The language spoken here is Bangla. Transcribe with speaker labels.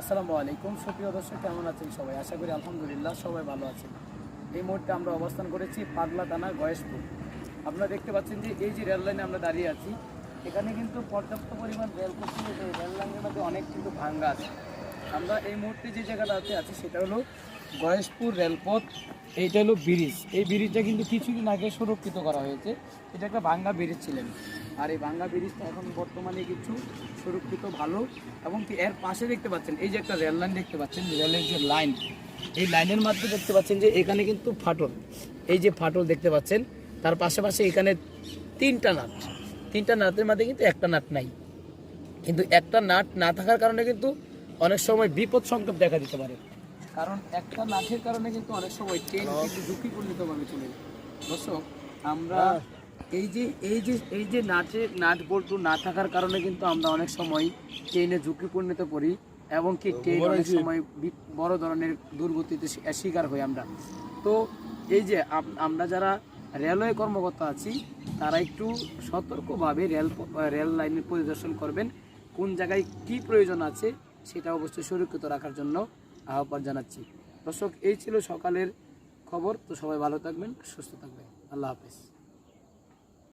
Speaker 1: আসসালামু আলাইকুম। সুপ্রিয় দর্শক, কেমন আছেন সবাই? আশা করি আলহামদুলিল্লাহ সবাই ভালো আছেন। এই মুহূর্তে আমরা অবস্থান করেছি পাগলা থানা, গয়েশপুর। আপনারা দেখতে পাচ্ছেন যে এই যে রেল লাইনে আমরা দাঁড়িয়ে আছি, এখানে কিন্তু পর্যাপ্ত পরিমাণ রেল এই রেল লাইনের মধ্যে অনেক কিন্তু ভাঙ্গা আছে। আমরা এই মুহূর্তে যে জায়গাটাতে আছি, সেটা হলো গয়েশপুর রেলপথ, এইটা হলো ব্রিজ। এই ব্রিজটা কিন্তু কিছুদিন আগে সুরক্ষিত করা হয়েছে। এটা একটা ভাঙ্গা ব্রিজ ছিলেন। আর এই ভাঙ্গা ব্রিজটা এখন বর্তমানে কিছু সুরক্ষিত, ভালো এবং এর পাশে দেখতে পাচ্ছেন, এই যে একটা রেল লাইন দেখতে পাচ্ছেন, রেলের যে লাইন, এই লাইনের মাধ্যমে দেখতে পাচ্ছেন যে এখানে কিন্তু ফাটল। এই যে ফাটল দেখতে পাচ্ছেন, তার পাশাপাশি এখানে তিনটা নাট। তিনটা নাটের মধ্যে কিন্তু একটা নাট নাই। কিন্তু একটা নাট না থাকার কারণে কিন্তু অনেক সময় বিপদ সংকেত দেখা দিতে পারে। কারণ একটা নাটের কারণে কিন্তু অনেক সময় ট্রেন কিন্তু ঝুঁকিপূর্ণিতভাবে চলে যায়। দর্শক আমরা এই যে এই যে এই যে নাটে নাট বল্টু না থাকার কারণে কিন্তু আমরা অনেক সময় ট্রেনে ঝুঁকিপূর্ণিত পড়ি এবং কি ট্রেন অনেক সময় বড় ধরনের দুর্গতিতে শিকার হই আমরা। তো এই যে আমরা যারা রেলওয়ে কর্মকর্তা আছি তারা একটু সতর্কভাবে রেল রেল লাইনের পরিদর্শন করবেন কোন জায়গায় কি প্রয়োজন আছে সেটা অবশ্যই সুরক্ষিত রাখার জন্য। আহ্বান জানাচ্ছি। দর্শক, এই ছিল সকালের খবর। তো সবাই ভালো থাকবেন, সুস্থ থাকবেন। আল্লাহ হাফেজ।